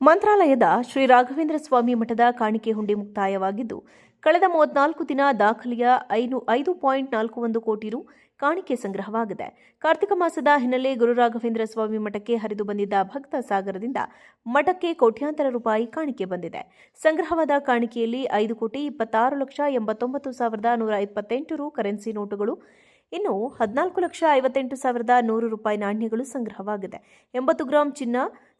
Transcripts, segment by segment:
ಮಂತ್ರಾಲಯದ ಶ್ರೀ ರಾಘವೇಂದ್ರ ಸ್ವಾಮಿ ಮಠದ ಕಾಣಿಕೆ ಹುಂಡಿ ಮುಕ್ತಾಯವಾಗಿದ್ದು, ಕಳೆದ ಮೂವತ್ನಾಲ್ಕು ದಿನ ದಾಖಲೆಯ ಐನು ಐದು ಪಾಯಿಂಟ್ ನಾಲ್ಕು ಒಂದು ಕೋಟಿ ರು ಕಾಣಿಕೆ ಸಂಗ್ರಹವಾಗಿದೆ. ಕಾರ್ತಿಕ ಮಾಸದ ಹಿನ್ನೆಲೆ ಗುರು ರಾಘವೇಂದ್ರ ಸ್ವಾಮಿ ಮಠಕ್ಕೆ ಹರಿದು ಬಂದಿದ್ದ ಭಕ್ತ ಸಾಗರದಿಂದ ಮಠಕ್ಕೆ ಕೋಟ್ಯಾಂತರ ರೂಪಾಯಿ ಕಾಣಿಕೆ ಬಂದಿದೆ. ಸಂಗ್ರಹವಾದ ಕಾಣಿಕೆಯಲ್ಲಿ ಐದು ಕೋಟಿ ಇಪ್ಪತ್ತಾರು ಲಕ್ಷ ಎಂಬತ್ತೊಂಬತ್ತು ಸಾವಿರದ ನೂರ ಇಪ್ಪತ್ತೆಂಟು ರು ಕರೆನ್ಸಿ ನೋಟುಗಳು ಇನ್ನು ಹದಿನಾಲ್ಕು ಲಕ್ಷ ಐವತ್ತೆಂಟು ಸಾವಿರದ ನೂರು ರೂಪಾಯಿ ನಾಣ್ಯಗಳು ಸಂಗ್ರಹವಾಗಿದೆ. ಎಂಬತ್ತು ಗ್ರಾಂ ಚಿನ್ನ,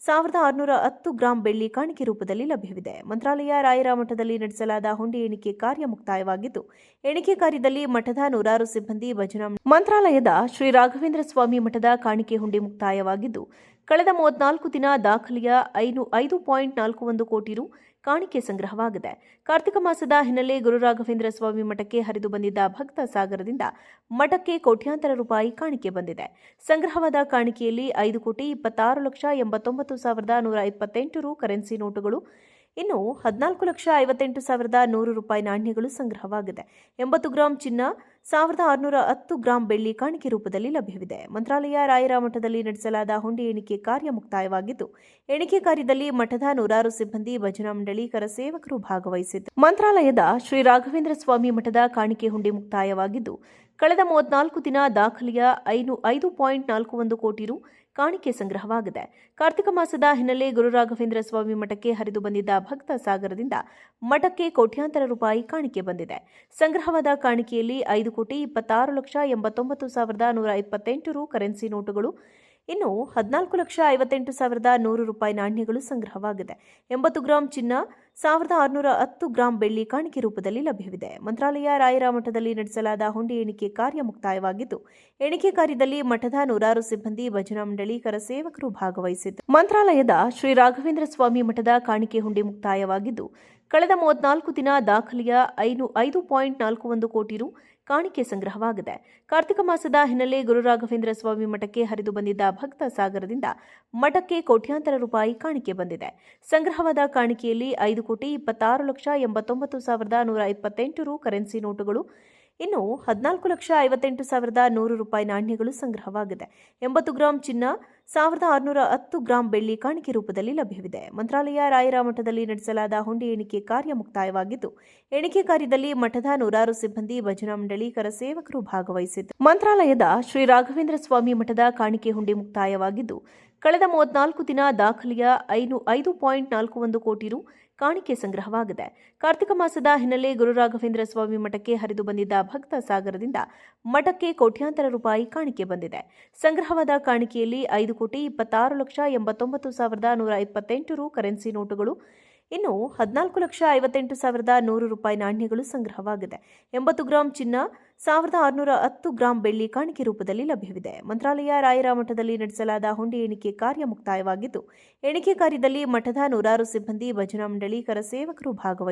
ಸಾವಿರದ ಆರುನೂರ ಹತ್ತು ಗ್ರಾಂ ಬೆಳ್ಳಿ ಕಾಣಿಕೆ ರೂಪದಲ್ಲಿ ಲಭ್ಯವಿದೆ. ಮಂತ್ರಾಲಯ ರಾಯರ ಮಠದಲ್ಲಿ ನಡೆಸಲಾದ ಹುಂಡಿ ಎಣಿಕೆ ಕಾರ್ಯ ಮುಕ್ತಾಯವಾಗಿದ್ದು, ಎಣಿಕೆ ಕಾರ್ಯದಲ್ಲಿ ಮಠದ ನೂರಾರು ಸಿಬ್ಬಂದಿ ಭಜನಾ ಮಂತ್ರಾಲಯದ ಶ್ರೀ ರಾಘವೇಂದ್ರ ಸ್ವಾಮಿ ಮಠದ ಕಾಣಿಕೆ ಹುಂಡಿ ಮುಕ್ತಾಯವಾಗಿದ್ದು, ಕಳೆದ ಮೂವತ್ನಾಲ್ಕು ದಿನ ದಾಖಲೆಯ ಐನು ಐದು ಪಾಯಿಂಟ್ ನಾಲ್ಕು ಒಂದು ಕೋಟಿ ರು ಕಾಣಿಕೆ ಸಂಗ್ರಹವಾಗಿದೆ. ಕಾರ್ತಿಕ ಮಾಸದ ಹಿನ್ನೆಲೆ ಗುರು ರಾಘವೇಂದ್ರ ಸ್ವಾಮಿ ಮಠಕ್ಕೆ ಹರಿದು ಬಂದಿದ್ದ ಭಕ್ತ ಸಾಗರದಿಂದ ಮಠಕ್ಕೆ ಕೋಟ್ಯಾಂತರ ರೂಪಾಯಿ ಕಾಣಿಕೆ ಬಂದಿದೆ. ಸಂಗ್ರಹವಾದ ಕಾಣಿಕೆಯಲ್ಲಿ ಐದು ಕೋಟಿ ಇಪ್ಪತ್ತಾರು ಲಕ್ಷ ಎಂಬತ್ತೊಂಬತ್ತು ಸಾವಿರದ ನೂರ ಇಪ್ಪತ್ತೆಂಟು ರು ಕರೆನ್ಸಿ ನೋಟುಗಳು ಇನ್ನು ಹದಿನಾಲ್ಕು ಲಕ್ಷ ಐವತ್ತೆಂಟು ಸಾವಿರದ ನೂರು ರೂಪಾಯಿ ನಾಣ್ಯಗಳು ಸಂಗ್ರಹವಾಗಿದೆ. ಎಂಬತ್ತು ಗ್ರಾಂ ಚಿನ್ನ, ಸಾವಿರದ ಆರುನೂರ ಹತ್ತು ಗ್ರಾಂ ಬೆಳ್ಳಿ ಕಾಣಿಕೆ ರೂಪದಲ್ಲಿ ಲಭ್ಯವಿದೆ. ಮಂತ್ರಾಲಯ ರಾಯರ ಮಠದಲ್ಲಿ ನಡೆಸಲಾದ ಹುಂಡಿ ಎಣಿಕೆ ಕಾರ್ಯ ಮುಕ್ತಾಯವಾಗಿದ್ದು, ಎಣಿಕೆ ಕಾರ್ಯದಲ್ಲಿ ಮಠದ ನೂರಾರು ಸಿಬ್ಬಂದಿ, ಭಜನಾ ಮಂಡಳಿ ಕರಸೇವಕರು ಭಾಗವಹಿಸಿದ್ದರು. ಮಂತ್ರಾಲಯದ ಶ್ರೀ ರಾಘವೇಂದ್ರ ಸ್ವಾಮಿ ಮಠದ ಕಾಣಿಕೆ ಹುಂಡಿ ಮುಕ್ತಾಯವಾಗಿದ್ದು ಕಳೆದ ಮೂವತ್ನಾಲ್ಕು ದಿನ ದಾಖಲೆಯ ಐನು ಐದು ಪಾಯಿಂಟ್ ನಾಲ್ಕು ಒಂದು ಕೋಟಿ ರು ಕಾಣಿಕೆ ಸಂಗ್ರಹವಾಗಿದೆ. ಕಾರ್ತಿಕ ಮಾಸದ ಹಿನ್ನೆಲೆ ಗುರುರಾಘವೇಂದ್ರ ಸ್ವಾಮಿ ಮಠಕ್ಕೆ ಹರಿದು ಬಂದಿದ್ದ ಭಕ್ತ ಸಾಗರದಿಂದ ಮಠಕ್ಕೆ ಕೋಟ್ಯಾಂತರ ರೂಪಾಯಿ ಕಾಣಿಕೆ ಬಂದಿದೆ. ಸಂಗ್ರಹವಾದ ಕಾಣಿಕೆಯಲ್ಲಿ ಐದು ಕೋಟಿ ಇಪ್ಪತ್ತಾರು ಲಕ್ಷ ಎಂಬತ್ತೊಂಬತ್ತು ಸಾವಿರದ ನೂರ ಇಪ್ಪತ್ತೆಂಟು ರು ಕರೆನ್ಸಿ ನೋಟುಗಳು ಇನ್ನು ಹದಿನಾಲ್ಕು ಲಕ್ಷ ಐವತ್ತೆಂಟು ಸಾವಿರದ ನೂರು ರೂಪಾಯಿ ನಾಣ್ಯಗಳು ಸಂಗ್ರಹವಾಗಿದೆ. ಎಂಬತ್ತು ಗ್ರಾಂ ಚಿನ್ನ, ಸಾವಿರದ ಆರುನೂರ ಹತ್ತು ಗ್ರಾಂ ಬೆಳ್ಳಿ ಕಾಣಿಕೆ ರೂಪದಲ್ಲಿ ಲಭ್ಯವಿದೆ. ಮಂತ್ರಾಲಯ ರಾಯರ ಮಠದಲ್ಲಿ ನಡೆಸಲಾದ ಹುಂಡಿ ಎಣಿಕೆ ಕಾರ್ಯ ಮುಕ್ತಾಯವಾಗಿದ್ದು, ಎಣಿಕೆ ಕಾರ್ಯದಲ್ಲಿ ಮಠದ ನೂರಾರು ಸಿಬ್ಬಂದಿ, ಭಜನಾ ಮಂಡಳಿ ಕರಸೇವಕರು ಭಾಗವಹಿಸಿದ್ದು ಮಂತ್ರಾಲಯದ ಶ್ರೀ ರಾಘವೇಂದ್ರ ಸ್ವಾಮಿ ಮಠದ ಕಾಣಿಕೆ ಹುಂಡಿ ಮುಕ್ತಾಯವಾಗಿದ್ದು ಕಳೆದ ಮೂವತ್ನಾಲ್ಕು ದಿನ ದಾಖಲೆಯ ಐನು ಐದು ಪಾಯಿಂಟ್ ನಾಲ್ಕು ಒಂದು ಕೋಟಿ ರು ಕಾಣಿಕೆ ಸಂಗ್ರಹವಾಗಿದೆ. ಕಾರ್ತಿಕ ಮಾಸದ ಹಿನ್ನೆಲೆ ಗುರುರಾಘವೇಂದ್ರ ಸ್ವಾಮಿ ಮಠಕ್ಕೆ ಹರಿದು ಬಂದಿದ್ದ ಭಕ್ತ ಸಾಗರದಿಂದ ಮಠಕ್ಕೆ ಕೋಟ್ಯಾಂತರ ರೂಪಾಯಿ ಕಾಣಿಕೆ ಬಂದಿದೆ. ಸಂಗ್ರಹವಾದ ಕಾಣಿಕೆಯಲ್ಲಿ ಐದು ಕೋಟಿ ಇಪ್ಪತ್ತಾರು ಲಕ್ಷ ಎಂಬತ್ತೊಂಬತ್ತು ಸಾವಿರದ ನೂರ ಇಪ್ಪತ್ತೆಂಟು ರು ಕರೆನ್ಸಿ ನೋಟುಗಳು ಇನ್ನು ಹದಿನಾಲ್ಕು ಲಕ್ಷ ಐವತ್ತೆಂಟು ಸಾವಿರದ ನೂರು ರೂಪಾಯಿ ನಾಣ್ಯಗಳು ಸಂಗ್ರಹವಾಗಿದೆ. ಎಂಬತ್ತು ಗ್ರಾಂ ಚಿನ್ನ, ಸಾವಿರದ ಆರುನೂರ ಹತ್ತು ಗ್ರಾಂ ಬೆಳ್ಳಿ ಕಾಣಿಕೆ ರೂಪದಲ್ಲಿ ಲಭ್ಯವಿದೆ. ಮಂತ್ರಾಲಯ ರಾಯರ ಮಠದಲ್ಲಿ ನಡೆಸಲಾದ ಹುಂಡಿ ಎಣಿಕೆ ಕಾರ್ಯ ಮುಕ್ತಾಯವಾಗಿದ್ದು, ಎಣಿಕೆ ಕಾರ್ಯದಲ್ಲಿ ಮಠದ ನೂರಾರು ಸಿಬ್ಬಂದಿ, ಭಜನಾ ಮಂಡಳಿ ಕರಸೇವಕರು ಭಾಗವಹಿಸಿದ್ದು ಮಂತ್ರಾಲಯದ ಶ್ರೀ ರಾಘವೇಂದ್ರ ಸ್ವಾಮಿ ಮಠದ ಕಾಣಿಕೆ ಹುಂಡಿ ಮುಕ್ತಾಯವಾಗಿದ್ದು, ಕಳೆದ ಮೂವತ್ನಾಲ್ಕು ದಿನ ದಾಖಲೆಯ ಐನು ಐದು ಪಾಯಿಂಟ್ ನಾಲ್ಕು ಒಂದು ಕೋಟಿ ರು ಕಾಣಿಕೆ ಸಂಗ್ರಹವಾಗಿದೆ. ಕಾರ್ತಿಕ ಮಾಸದ ಹಿನ್ನೆಲೆ ಗುರು ರಾಘವೇಂದ್ರ ಸ್ವಾಮಿ ಮಠಕ್ಕೆ ಹರಿದು ಬಂದಿದ್ದ ಭಕ್ತ ಸಾಗರದಿಂದ ಮಠಕ್ಕೆ ಕೋಟ್ಯಾಂತರ ರೂಪಾಯಿ ಕಾಣಿಕೆ ಬಂದಿದೆ. ಸಂಗ್ರಹವಾದ ಕಾಣಿಕೆಯಲ್ಲಿ ಐದು ಕೋಟಿ ಇಪ್ಪತ್ತಾರು ಲಕ್ಷ ಎಂಬತ್ತೊಂಬತ್ತು ಸಾವಿರದ ನೂರ ಇಪ್ಪತ್ತೆಂಟು ರು ಕರೆನ್ಸಿ ನೋಟುಗಳು ಇನ್ನು ಹದಿನಾಲ್ಕು ಲಕ್ಷ ಐವತ್ತೆಂಟು ಸಾವಿರದ ನೂರು ರೂಪಾಯಿ ನಾಣ್ಯಗಳು ಸಂಗ್ರಹವಾಗಿದೆ. ಎಂಬತ್ತು ಗ್ರಾಂ ಚಿನ್ನ, ಸಾವಿರದ ಆರುನೂರ ಹತ್ತು ಗ್ರಾಂ ಬೆಳ್ಳಿ ಕಾಣಿಕೆ ರೂಪದಲ್ಲಿ ಲಭ್ಯವಿದೆ. ಮಂತ್ರಾಲಯ ರಾಯರ ಮಠದಲ್ಲಿ ನಡೆಸಲಾದ ಹುಂಡಿ ಎಣಿಕೆ ಕಾರ್ಯ ಮುಕ್ತಾಯವಾಗಿದ್ದು, ಎಣಿಕೆ ಕಾರ್ಯದಲ್ಲಿ ಮಠದ ನೂರಾರು ಸಿಬ್ಬಂದಿ, ಭಜನಾ ಮಂಡಳಿ, ಕರಸೇವಕರು ಭಾಗವಹಿಸಿದ್ದರು